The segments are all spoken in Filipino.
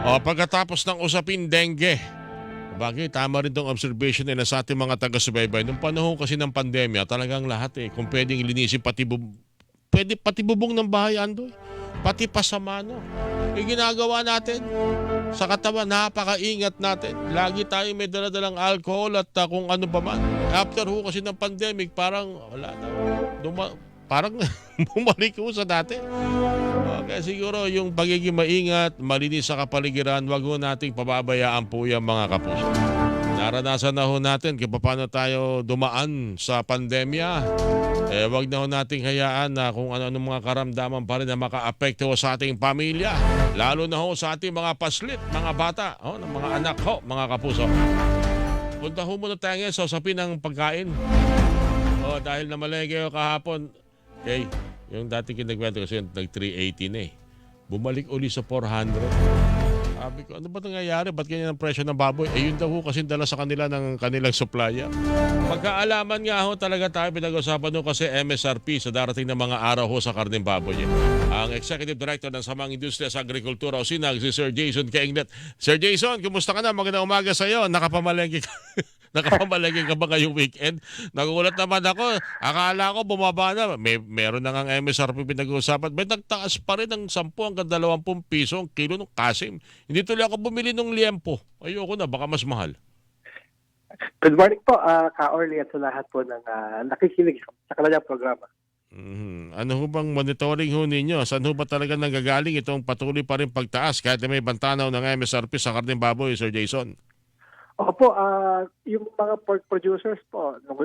O, pagkatapos ng usapin dengue, bagay, tama rin tong observation nila sa ating mga taga-subaybay. Nung panahon kasi ng pandemya, talagang lahat eh, kung pwedeng linisin pati, bub- pwede, pati bubong ng bahay, Andoy. Pati pasamano. Yung ginagawa natin sa katawan, napakaingat natin. Lagi tayo may daladalang alcohol at uh, kung ano pa man. After ho kasi ng pandemic, parang wala na. Duma- parang bumalik ho sa dati. Uh, kaya siguro yung pagiging maingat, malinis sa kapaligiran, wag ho nating pababayaan po yung mga kapuso. Naranasan na ho natin kung paano tayo dumaan sa pandemya. Eh, wag na ho nating hayaan na kung ano-ano mga karamdaman pa rin na maka-apekto sa ating pamilya. Lalo na ho sa ating mga paslit, mga bata, oh, ng mga anak ho, mga kapuso. Punta ho muna tayo ngayon sa usapin ng pagkain. Oh, dahil kayo kahapon, okay, yung dati kinagwento kasi nag 380 na eh. Bumalik uli sa 400. Sabi ko, ano ba nangyayari? Ba't ganyan ang presyo ng baboy? Eh, yun daw kasi dala sa kanila ng kanilang supplier. Pagkaalaman nga ho talaga tayo pinag-usapan ho kasi MSRP sa darating na mga araw ho sa karneng baboy. Ang Executive Director ng Samang Industriya sa Agrikultura o SINAG, si Sir Jason Kainglet. Sir Jason, kumusta ka na? Magandang umaga sa iyo. Nakapamalengke ka. Nakapamalengke ka ba ngayong weekend? Nagulat naman ako. Akala ko bumaba na. May, meron na nga MSRP pinag-uusapan. May nagtaas pa rin ng 10 hanggang 20 piso ang kilo ng kasim. Hindi tuloy ako bumili ng liempo. Ayoko na, baka mas mahal. Good morning po, uh, ka-Orly at sa lahat po ng ah, nakikinig sa kanilang programa. Mhm. Ano ho bang monitoring ho ninyo? Saan ho ba talaga nanggagaling itong patuloy pa rin pagtaas kahit may bantanaw ng MSRP sa karneng baboy, Sir Jason? Opo, ah, yung mga pork producers po, nung,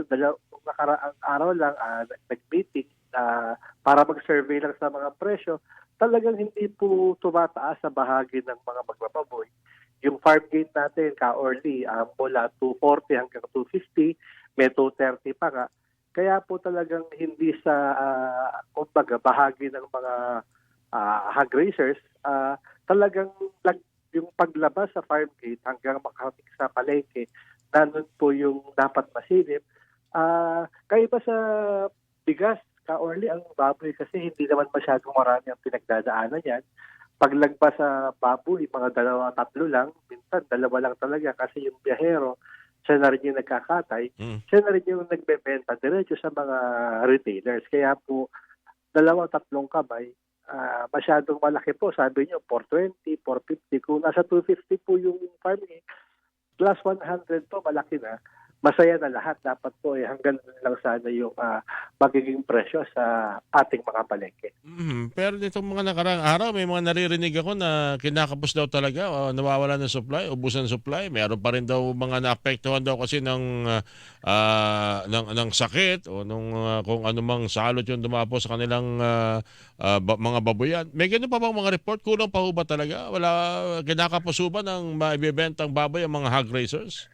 nakaraang araw lang, ah, nag-meeting ah, para mag-survey lang sa mga presyo, talagang hindi po tumataas sa bahagi ng mga magbababoy. Yung farm gate natin, ka-Orly, ah, mula 240 hanggang 250, may 230 pa nga. Kaya po talagang hindi sa, ah, kumbaga, bahagi ng mga ah, hog raisers, ah, talagang lag, yung paglabas sa farm gate hanggang makarating sa palengke, nandun po yung dapat masilip. Ah, kaya ba sa bigas, ka-orly, ang baboy kasi hindi naman masyadong marami ang pinagdadaanan yan. Paglagpas sa baboy, mga dalawa, tatlo lang, minsan dalawa lang talaga kasi yung biyahero, siya na rin yung nagkakatay, Mm. siya na rin yung nagbebenta diretso sa mga retailers. Kaya po, dalawa, tatlong kamay, ah, masyadong malaki po. Sabi niyo, 420, 450. Kung nasa 250 po yung farming, plus 100 po, malaki na. Masaya na lahat. Dapat po eh, hanggang doon lang sana yung ah, magiging presyo sa ating mga palengke. Mhm. Pero nitong mga nakarang araw, may mga naririnig ako na kinakapos daw talaga, o nawawala ng supply, ubusan ng supply. Meron pa rin daw mga naapektuhan daw kasi ng, ah, ng, ng sakit o nung ah, kung anumang salot yung dumapo sa kanilang ah, ah, ba- mga baboyan. May ganun pa bang mga report? Kulang pa ho ba talaga? Wala kinakapos ba ng maibibentang baboy ang mga hog raisers?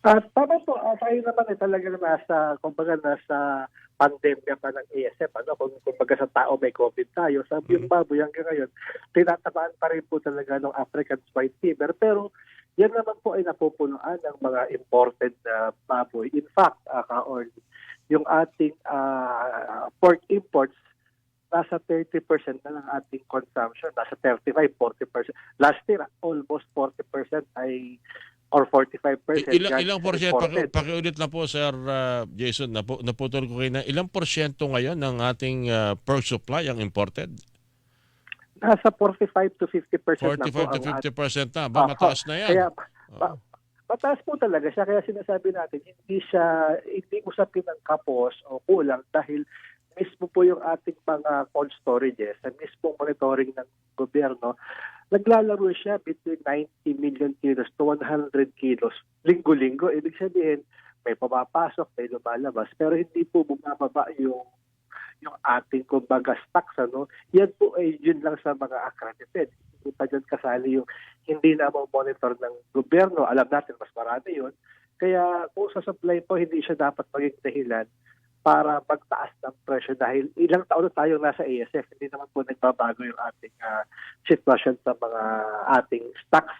At tama po, uh, tayo naman eh talaga nasa, kumbaga nasa pandemya pa ng ASF. Ano? Kung kumbaga sa tao may COVID tayo, sabi yung baboy hanggang ngayon, tinatamaan pa rin po talaga ng African swine fever. Pero yan naman po ay napupunuan ng mga imported na baboy. In fact, uh, ka-Orly, yung ating ah, pork imports, nasa 30% na ng ating consumption, nasa 35-40%. Last year, almost 40% ay or 45% I- ilang, ilang porsyento, paki, pakiulit na po Sir ah, Jason, napu, naputol ko kayo na ilang porsyento ngayon ng ating ah, pork supply ang imported? Nasa 45 to 50% 45 na po to ang 50% na. Ba, Ah, mataas na yan. Kaya ma- mataas po talaga siya kaya sinasabi natin hindi siya hindi usapin ng kapos o kulang dahil mismo po yung ating mga cold storages at mismo monitoring ng gobyerno naglalaro siya between 90 million kilos to 100 kilos linggo-linggo ibig sabihin may pumapasok may lumalabas pero hindi po bumababa yung yung ating kumbaga stocks ano yan po ay yun lang sa mga accredited hindi pa dyan kasali yung hindi na monitor ng gobyerno. Alam natin, mas marami yun. Kaya kung sa supply po, hindi siya dapat maging dahilan para magtaas ng presyo dahil ilang taon na tayong nasa ASF, hindi naman po nagbabago yung ating ah, sitwasyon sa mga ating stocks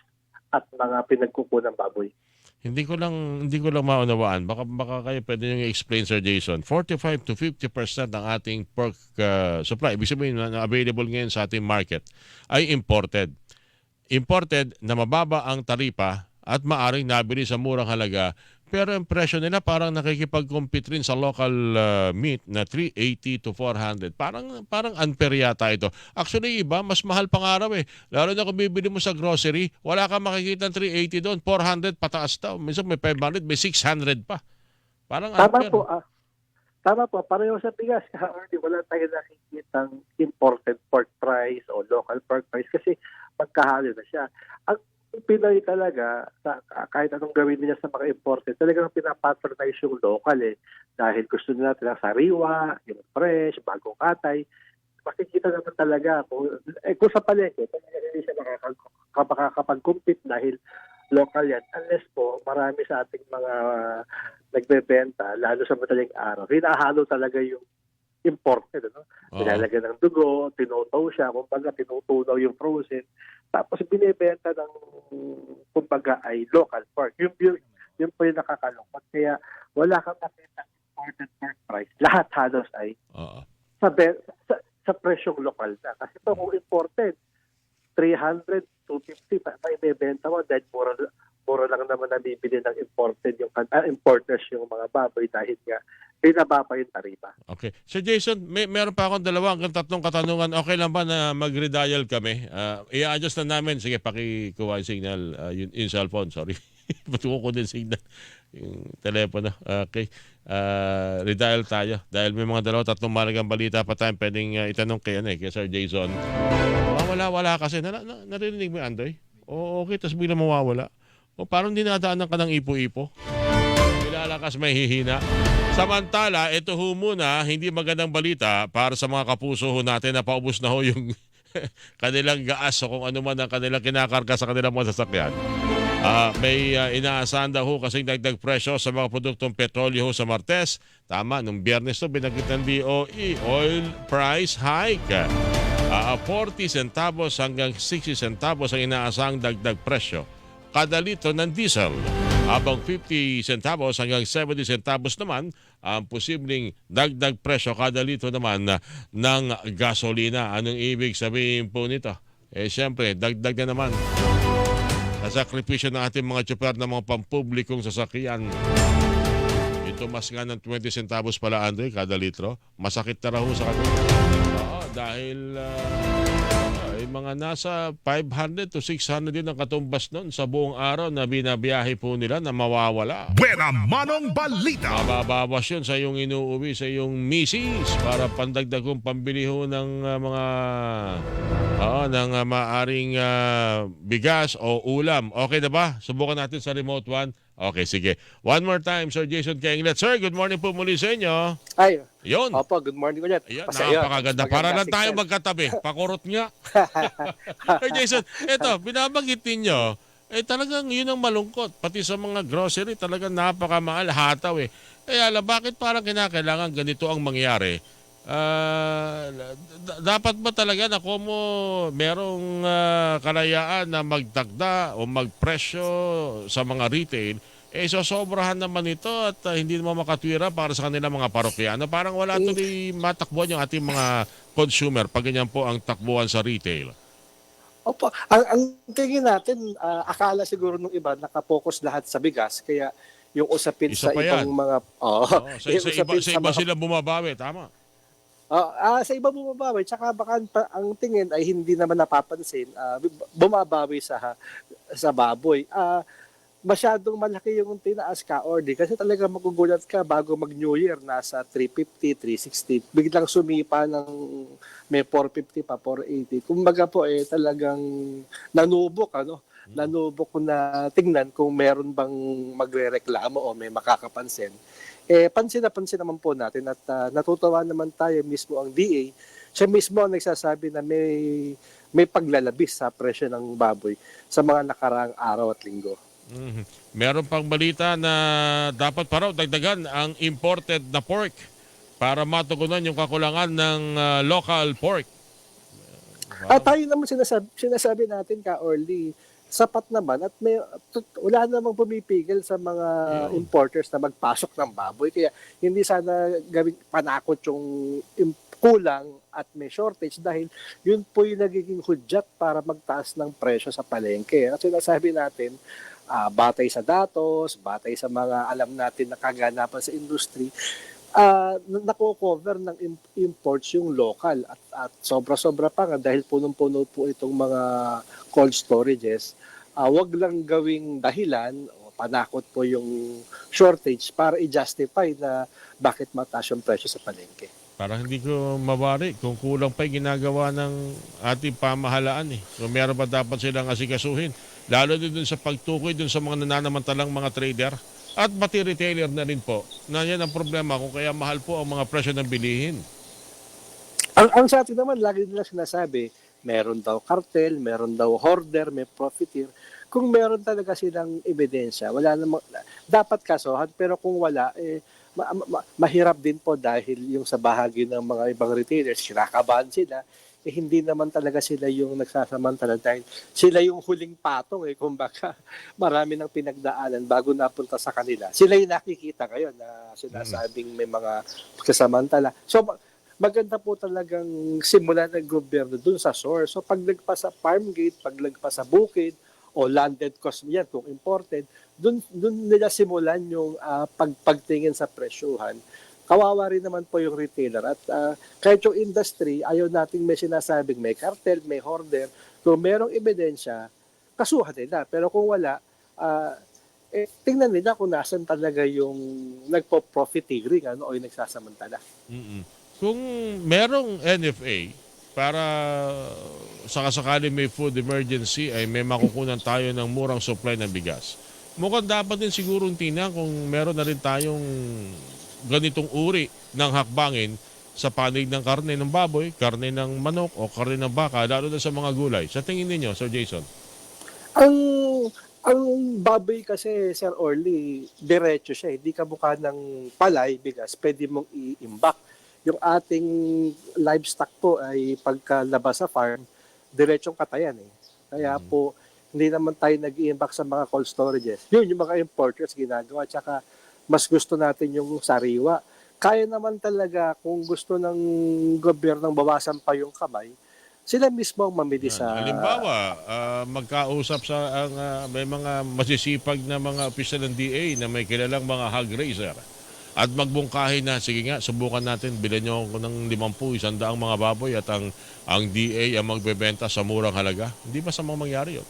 at mga pinagkukunang baboy. Hindi ko lang hindi ko lang maunawaan. Baka baka kayo pwede niyo i-explain Sir Jason. 45 to 50% ng ating pork ah, supply, ibig sabihin na available ngayon sa ating market ay imported. imported na mababa ang taripa at maaring nabili sa murang halaga pero ang presyo nila parang nakikipag-compete rin sa local uh, meat na 380 to 400. Parang parang unfair yata ito. Actually, iba mas mahal pang araw eh. Lalo na kung bibili mo sa grocery, wala kang makikita ng 380 doon, 400 pataas daw. Minsan may 500, may 600 pa. Parang Tama unfair. po. Ah, tama po. Pareho sa bigas. Already wala tayo nakikita imported pork price o local pork price kasi magkahalo na siya. Ang Pinoy talaga, sa, kahit anong gawin nila sa mga imported, talagang pinapatronize yung local eh. Dahil gusto nila ng sariwa, yung fresh, bagong katay. Makikita naman talaga kung, eh, kung sa palengke, talaga hindi siya makakapag-compete dahil local yan. Unless po, marami sa ating mga nagbebenta, lalo sa madaling araw, hinahalo talaga yung imported. Ano? Oo. Nilalagyan ng dugo, tinutaw siya, kumbaga tinutunaw yung frozen. Tapos binibenta ng, kumbaga, ay local pork. Yung, yung, yung po yung nakakalungkot. Kaya wala kang makita imported pork price. Lahat halos ay Oo. sa, sa, sa presyong lokal na. Kasi ito kung imported, 300, 250 pa may bebenta mo dahil mura, mura lang naman nabibili ng imported yung ah, importers yung mga baboy dahil nga binababa yung taripa. Okay. So Jason, may meron pa akong dalawa hanggang tatlong katanungan. Okay lang ba na mag-redial kami? Uh, i-adjust na namin. Sige, pakikuha yung signal. Uh, yung, yung cellphone, sorry. Patuko ko din signal. Yung telepono. Okay. Uh, redial tayo. Dahil may mga dalawa, tatlong malagang balita pa tayo. Pwedeng uh, itanong kay, ano, eh, kay Sir Jason. Mawala-wala kasi. Na, na, naririnig mo Andoy? Oo, okay. Tapos bigla mawawala. O parang dinadaanan ka ng ipo-ipo. Nilalakas may hihina. Samantala, ito ho muna, hindi magandang balita para sa mga kapuso ho natin na paubos na ho yung kanilang gaas o kung ano man ang kanilang kinakarga sa kanilang mga sasakyan. Ah, may uh, inaasahan daw ho kasing dagdag presyo sa mga produktong petrolyo ho sa Martes. Tama, nung biyernes to binagit ng DOE, oil price hike. Ah, 40 centavos hanggang 60 centavos ang inaasahang dagdag presyo kada litro ng diesel. Habang 50 centavos hanggang 70 centavos naman ang posibleng dagdag presyo kada litro naman na, ng gasolina. Anong ibig sabihin po nito? Eh siyempre, dagdag na naman. Nasakripisyo ng ating mga tsuper ng mga pampublikong sasakyan. Ito mas nga ng 20 centavos pala, Andre, kada litro. Masakit na raw sa kanila. Oo, dahil ah, ay mga nasa 500 to 600 din ang katumbas nun sa buong araw na binabiyahe po nila na mawawala. Buena Manong Balita. Mababawas yun sa iyong inuuwi, sa iyong misis para pandagdag kong pambili ho ng ah, mga oo, ng ah, maaring ah, bigas o ulam. Okay na ba? Subukan natin sa remote one. Okay, sige. One more time, Sir Jason Kenglet. Sir, good morning po muli sa inyo. Ay, Yun. opo, good morning ulit. Ayan, Basta yun, napakaganda. Para lang tayo magkatabi. Pakurot nga. Sir Jason, eto, binabanggit ninyo, eh talagang yun ang malungkot. Pati sa mga grocery, talagang napakamahal, hataw eh. Kaya alam, bakit parang kinakailangan ganito ang mangyari? D- dapat ba talaga na mo merong ah, kalayaan na magdagda o magpresyo sa mga retail eh sosobrahan naman ito at ah, hindi naman makatwira para sa kanilang mga parokyano. Parang wala tuloy matakbuhan yung ating mga consumer pag ganyan po ang takbuhan sa retail. Opo, ang, ang tingin natin, ah, akala siguro nung iba, nakapokus lahat sa bigas, kaya yung usapin Isa sa yan. ibang mga... Oh, Oo, sa, yung sa iba, usapin sa iba mga- sila bumabawi, tama. Ah, ah, sa iba bumabawi, tsaka baka ang tingin ay hindi naman napapansin, ah, bumabawi sa sa baboy. Ah, masyadong malaki yung tinaas ka order kasi talaga magugulat ka bago mag New Year nasa 350, 360 biglang sumipa ng may 450 pa 480 kumbaga po eh talagang nanubok ano? Nanubok ko na tingnan kung meron bang magrereklamo o may makakapansin. Eh pansin na pansin naman po natin at ah, natutuwa naman tayo mismo ang DA siya mismo ang nagsasabi na may may paglalabis sa presyo ng baboy sa mga nakaraang araw at linggo. Mhm. Meron pang balita na dapat pa raw dagdagan ang imported na pork para matugunan yung kakulangan ng ah, local pork. At tayo naman sinasabi, sinasabi natin ka early sapat naman at may wala namang pumipigil sa mga Yun. importers na magpasok ng baboy kaya hindi sana gawing panakot yung kulang at may shortage dahil yun po yung nagiging hudyat para magtaas ng presyo sa palengke. At sinasabi natin, ah, batay sa datos, batay sa mga alam natin na kaganapan sa industry, ah nako-cover ng im- imports yung local at, at sobra-sobra pa nga dahil punong-puno po itong mga cold storages, ah wag lang gawing dahilan o panakot po yung shortage para i-justify na bakit mataas yung presyo sa palengke. Parang hindi ko mabari kung kulang pa yung ginagawa ng ating pamahalaan eh. Kung meron pa dapat silang asikasuhin. Lalo din dun sa pagtukoy dun sa mga nananamantalang mga trader at pati retailer na rin po. Na yan ang problema kung kaya mahal po ang mga presyo ng bilihin. Ang, ang sa atin naman, lagi nila sinasabi, meron daw cartel, meron daw hoarder, may profiteer. Kung meron talaga silang ebidensya, wala namang, dapat kasuhan, pero kung wala, eh, ma- ma- mahirap din po dahil yung sa bahagi ng mga ibang retailers, kinakabahan sila, eh, hindi naman talaga sila yung nagsasamantala dahil sila yung huling patong eh, kumbaga marami ng pinagdaanan bago napunta sa kanila. Sila yung nakikita ngayon na sinasabing may mga kasamantala. So, ma- maganda po talagang simula ng gobyerno dun sa source. So paglagpa sa farm gate, paglagpa sa bukid, o landed cost yan kung imported, dun, dun nila simulan yung ah, pagpagtingin sa presyuhan. Kawawa rin naman po yung retailer. At ah, kahit yung industry, ayaw nating may sinasabing may cartel, may hoarder. Kung merong ebidensya, kasuhan nila. Pero kung wala, ah, eh, tingnan nila kung nasan talaga yung nagpo-profiteering ano, o yung nagsasamantala. Mm-mm. Kung merong NFA para sa kasakali may food emergency ay may makukunan tayo ng murang supply ng bigas. Mukhang dapat din siguro tingnan kung meron na rin tayong ganitong uri ng hakbangin sa panig ng karne ng baboy, karne ng manok o karne ng baka, lalo na sa mga gulay. Sa tingin ninyo, Sir Jason? Ang ang baboy kasi, Sir Orly, diretso siya. Hindi ka mukha ng palay, bigas, pwede mong i-imbak. Yung ating livestock po ay pagkalabas sa farm, diretsong katayan eh. Kaya po, hindi naman tayo nag-iimbak sa mga cold storages. Yun, yung mga importers ginagawa. Tsaka, mas gusto natin yung sariwa. Kaya naman talaga, kung gusto ng gobyernong bawasan pa yung kamay, sila mismo ang mamili sa... Halimbawa, ah, magkausap sa ang ah, may mga masisipag na mga opisyal ng DA na may kilalang mga hog raiser at magbungkahi na, sige nga, subukan natin, bilhin nyo ako ng 50, isang daang mga baboy at ang, ang DA ang magbebenta sa murang halaga. Hindi ba sa mga mangyari yun?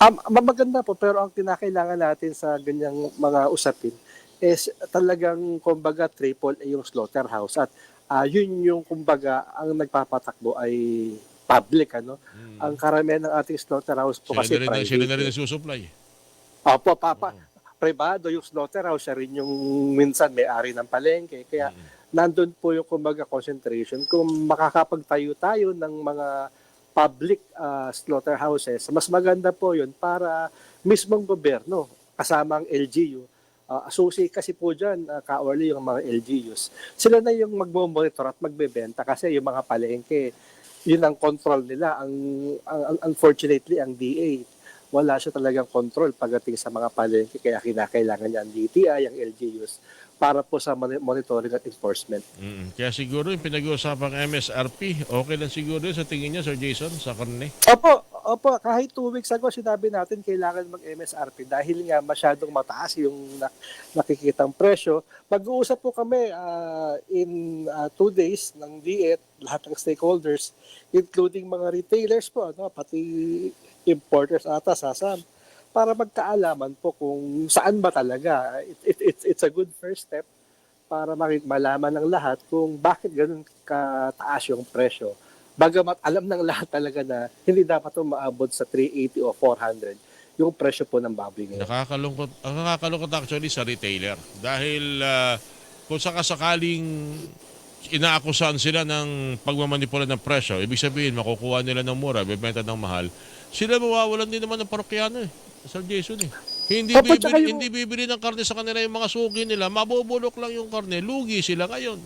Um, maganda po, pero ang kinakailangan natin sa ganyang mga usapin is talagang kumbaga triple A yung slaughterhouse at ah, yun yung kumbaga ang nagpapatakbo ay public ano. Ang karamihan ng ating slaughterhouse po Sila kasi na rin, private. sila na rin eh. nagsusupply. Opo, papa. Privado yung slaughterhouse, siya rin yung minsan may-ari ng palengke. Kaya nandun po yung kumbaga concentration. Kung makakapagtayo tayo ng mga public ah, slaughterhouses, mas maganda po yun para mismong gobyerno, kasama ang LGU, uh, associate kasi po dyan, uh, ka-orly yung mga LGUs. Sila na yung magmo-monitor at magbebenta kasi yung mga palengke, yun ang control nila. Ang, ang, ang- unfortunately, ang DA, wala siya talagang control pagdating sa mga palengke kaya kinakailangan niya ang DTI, ang LGUs para po sa moni- monitoring at enforcement. Mm. Kaya siguro yung pinag-uusapang MSRP, okay lang siguro yun sa tingin niyo, Sir Jason, sa karne? Opo, opo, kahit two weeks ago sinabi natin kailangan mag-MSRP dahil nga masyadong mataas yung nak- nakikitang presyo. Mag-uusap po kami ah, in ah, two days ng DIET, lahat ng stakeholders, including mga retailers po, ano, pati importers ata, sasam, para magkaalaman po kung saan ba talaga. It, it, it's, it's a good first step para malaman ng lahat kung bakit ganun kataas yung presyo. Bagamat alam ng lahat talaga na hindi dapat ito maabot sa 380 o 400 yung presyo po ng baboy ngayon. Nakakalungkot, ang nakakalungkot actually sa retailer. Dahil ah, kung sakasakaling inaakusahan sila ng pagmamanipula ng presyo, ibig sabihin makukuha nila ng mura, bebenta ng mahal, sila mawawalan din naman ng parokyano eh. Sir Jason eh. Hindi Opo, bibili, yung- hindi bibili ng karne sa kanila yung mga suki nila, mabubulok lang yung karne, lugi sila ngayon.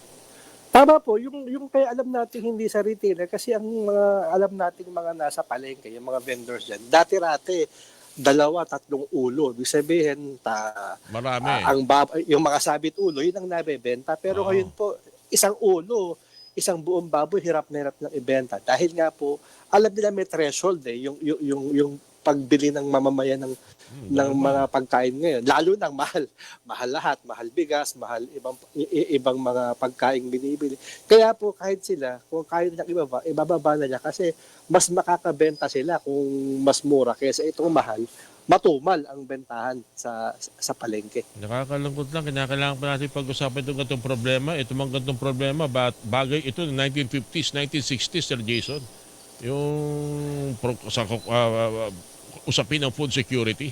Tama po, yung, yung kaya alam natin hindi sa retailer kasi ang mga alam natin mga nasa palengke, yung mga vendors dyan, dati-rate, dalawa, tatlong ulo. Ibig sabihin, ta, Marami. Ah, ang bab- yung mga sabit ulo, yun ang nabebenta. Pero Oo. ngayon po, isang ulo, isang buong baboy hirap na hirap ng ibenta dahil nga po alam nila may threshold eh yung yung yung, yung pagbili ng mamamayan ng ng mga pagkain ngayon lalo nang mahal. Mahal lahat mahal bigas mahal ibang i- i- ibang mga pagkain binibili. Kaya po kahit sila kung kaya nilang ibaba ibababa na niya kasi mas makakabenta sila kung mas mura kaysa itong mahal. Matumal ang bentahan sa sa palengke. Nakakalungkot lang, kinakailangan pa natin pag-usapan itong ganitong problema. Ito mga ganitong problema, ba- bagay ito ng 1950s, 1960s, Sir Jason. Yung sa, ah, usapin ng food security.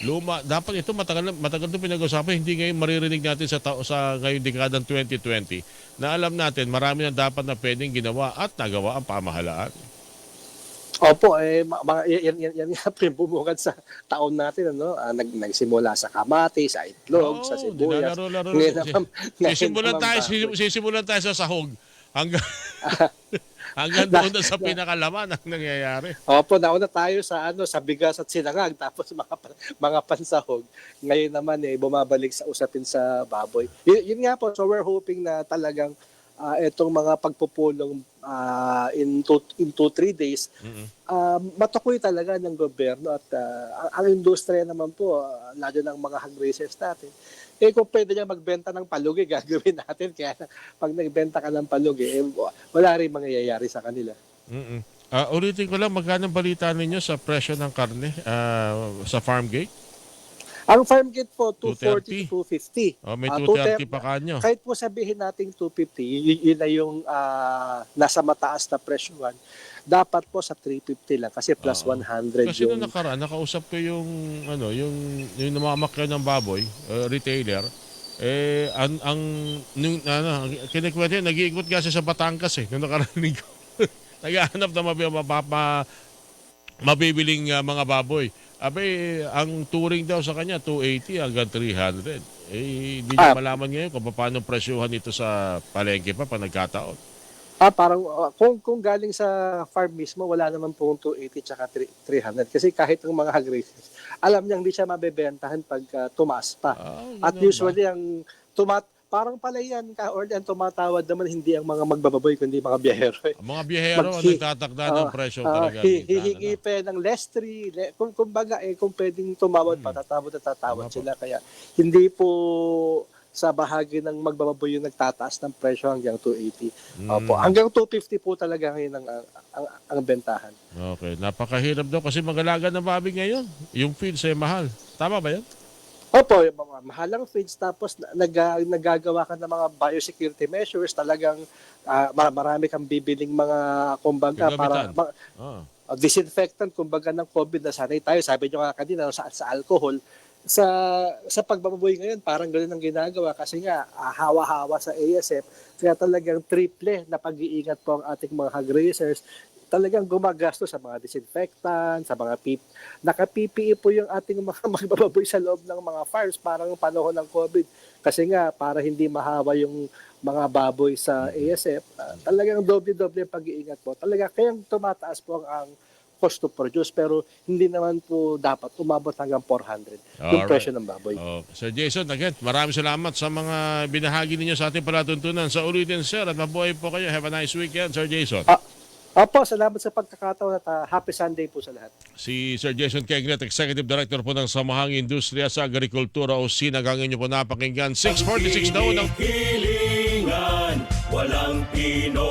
Luma, dapat ito matagal, matagal ito pinag-usapan, hindi ngayon maririnig natin sa, tao, sa ngayong dekadang 2020 na alam natin marami na dapat na pwedeng ginawa at nagawa ang pamahalaan. Opo, eh, mga, yan, yan, yan yung bumungad sa taon natin. Ano? Ah, nag, nagsimula sa kamati, sa itlog, sa Oo, sibuyas. ngayon Sisimulan naman tayo, sisimulan tayo sa sahog. Hanggang, hanggang doon na sa pinakalaman ang nangyayari. Opo, nauna tayo sa ano sa bigas at sinangag tapos mga mga pansahog. Ngayon naman eh bumabalik sa usapin sa baboy. Y- yun nga po, so we're hoping na talagang ah, itong mga pagpupulong ah, in 2 in 2 3 days Mm-mm. ah, matukoy talaga ng gobyerno at ah, ang, ang industriya naman po ah, lalo ng mga hog raisers natin eh kung pwede niya magbenta ng palugi gagawin natin kaya pag nagbenta ka ng palugi eh, wala rin mangyayari sa kanila Mm-mm. Ah, ulitin ko lang, magkano balita ninyo sa presyo ng karne ah, sa farm gate? Ang farm gate po, 240 to 250. Oh, may Ah, 230 pa kanyo. Kahit po sabihin nating 250, yun, yun na yung ah, nasa mataas na presyohan. Dapat po sa 350 lang kasi plus Oo. 100 Kasi yung... nung nakaraan, nakausap ko yung, ano, yung, yung namamakyaw ng baboy, uh, retailer, eh, ang, ang, nung, ano, kinikwento yun, nag-iikot kasi sa Batangas eh, nung nakaraning ko. Naghahanap na mabi, mapapa, mabibiling uh, mga baboy. Abe, ang touring daw sa kanya, 280 hanggang 300. Eh, hindi niya Ah. malaman ngayon kung paano presyuhan ito sa palengke pa pag nagkataon. Ah, parang ah, kung, kung galing sa farm mismo, wala naman po 280 tsaka 300. Kasi kahit ang mga raisers, alam niya hindi siya mabebentahan pag ah, tumaas pa. Yun At na ba? usually ang tumat parang pala yan ka or ang tumatawad naman hindi ang mga magbababoy kundi mga biyahero. eh. Ang mga biyahero ang nagtatakda ng presyo Ah, talaga. hi- hihingi ano. pa ng less three. Le, kung, kumbaga, eh, kung pwedeng tumawad pa, Hmm. tatawad at tatawad Tama po. sila. Kaya hindi po sa bahagi ng magbababoy yung nagtataas ng presyo hanggang 280. Opo, Mm. hanggang 250 po talaga ngayon ang, ang, ang, ang bentahan. Okay, napakahirap daw kasi magalaga ng babi ngayon. Yung feeds ay mahal. Tama ba yan? Opo, yung mga mahalang feeds tapos na- nag, nagagawa ka ng mga biosecurity measures talagang mar- marami kang bibiling mga kumbaga para ma- Ah. uh, disinfectant kumbaga ng COVID na sanay tayo. Sabi nyo nga kanina sa, sa alcohol. Sa sa pagbababoy ngayon, parang ganoon ang ginagawa kasi nga ah, hawa-hawa sa ASF. Kaya talagang triple na pag-iingat po ang ating mga hog raisers. Talagang gumagasto sa mga disinfectant, sa mga PIP. Naka-PPE po yung ating mga magbababoy sa loob ng mga farms parang panahon ng COVID. Kasi nga, para hindi mahawa yung mga baboy sa ASF, ah, talagang doble-doble pag-iingat po. Talaga, kaya tumataas po ang, ang cost to produce pero hindi naman po dapat umabot hanggang 400 yung Alright. presyo ng baboy. Oh, Sir Jason, again, maraming salamat sa mga binahagi ninyo sa ating palatuntunan. Sa ulitin, sir, at mabuhay po kayo. Have a nice weekend, Sir Jason. Ah, Opo, salamat sa pagkakataon at ah, happy Sunday po sa lahat. Si Sir Jason Kegret, Executive Director po ng Samahang Industriya sa Agrikultura o SINAG. Ang inyo po napakinggan. 646 na unang Hilingan, walang Pinoy